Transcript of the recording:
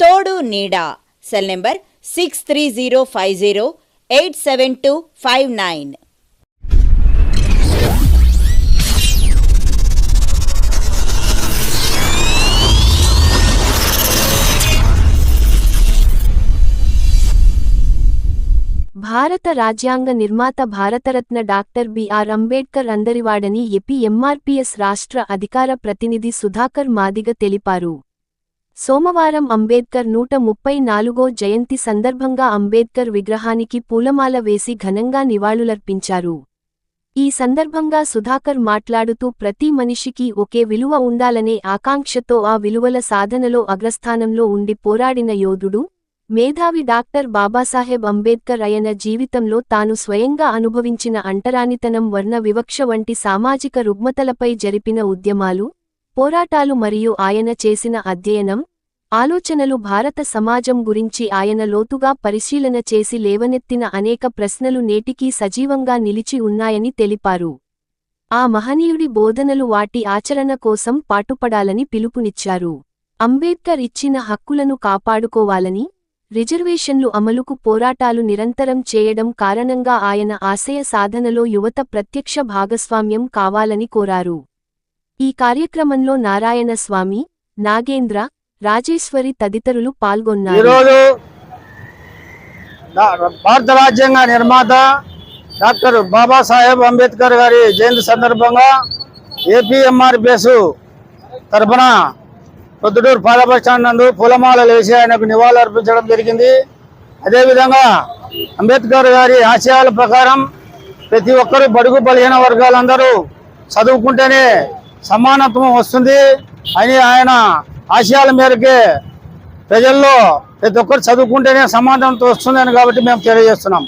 తోడు నీడా. Cell number six three zero five zero eight seven two five nine భారత రాజ్యాంగ నిర్మాత భారతరత్న doctor BR Ambedkar అందరివాడని A P M R P S రాష్ట్ర అధికార ప్రతినిధి సుధాకర్ మాదిగ తెలిపారు. సోమవారం అంబేద్కర్ నూట ముప్పై నాలుగో జయంతి సందర్భంగా అంబేద్కర్ విగ్రహానికి పూలమాల వేసి ఘనంగా నివాళులర్పించారు. ఈ సందర్భంగా సుధాకర్ మాట్లాడుతూ ప్రతి మనిషికి ఒకే విలువ ఉండాలనే ఆకాంక్షతో ఆ విలువల సాధనలో అగ్రస్థానంలో ఉండి పోరాడిన యోధుడు మేధావి డాక్టర్ బాబాసాహెబ్ అంబేద్కర్ అయిన జీవితంలో తాను స్వయంగా అనుభవించిన అంటరానితనం వర్ణ వివక్ష వంటి సామాజిక రుగ్మతలపై జరిపిన ఉద్యమాలు పోరాటాలు మరియు ఆయన చేసిన అధ్యయనం ఆలోచనలు భారత సమాజం గురించి ఆయన లోతుగా పరిశీలన చేసి లేవనెత్తిన అనేక ప్రశ్నలు నేటికీ సజీవంగా నిలిచి ఉన్నాయని తెలిపారు. ఆ మహనీయుడి బోధనలు వాటి ఆచరణ కోసం పాటుపడాలని పిలుపునిచ్చారు. అంబేద్కర్ ఇచ్చిన హక్కులను కాపాడుకోవాలని రిజర్వేషన్లు అమలుకు పోరాటాలు నిరంతరం చేయడం కారణంగా ఆయన ఆశయ సాధనలో యువత ప్రత్యక్ష భాగస్వామ్యం కావాలని కోరారు. ఈ కార్యక్రమంలో నారాయణస్వామి నాగేంద్ర రాజేశ్వరి తదితరులు పాల్గొన్నారు. ఈరోజు భారత రాజ్యాంగ నిర్మాత డాక్టర్ బాబాసాహెబ్ అంబేద్కర్ గారి జయంతి సందర్భంగా ఏపీఎంఆర్పిఎస్ తరఫున పొద్దుటూరు పాద స్టాండ్ నందు పూలమాలలు వేసి ఆయనకు నివాళులు అర్పించడం జరిగింది. అదేవిధంగా అంబేద్కర్ గారి ఆశయాల ప్రకారం ప్రతి ఒక్కరూ బడుగు బలహీన వర్గాలందరూ చదువుకుంటేనే సమానత్వం వస్తుంది. అని ఆయన ఆశయాల మేరకే ప్రజల్లో ప్రతి ఒక్కరు చదువుకుంటేనే సమాధానంతో వస్తుందని కాబట్టి మేము తెలియజేస్తున్నాం.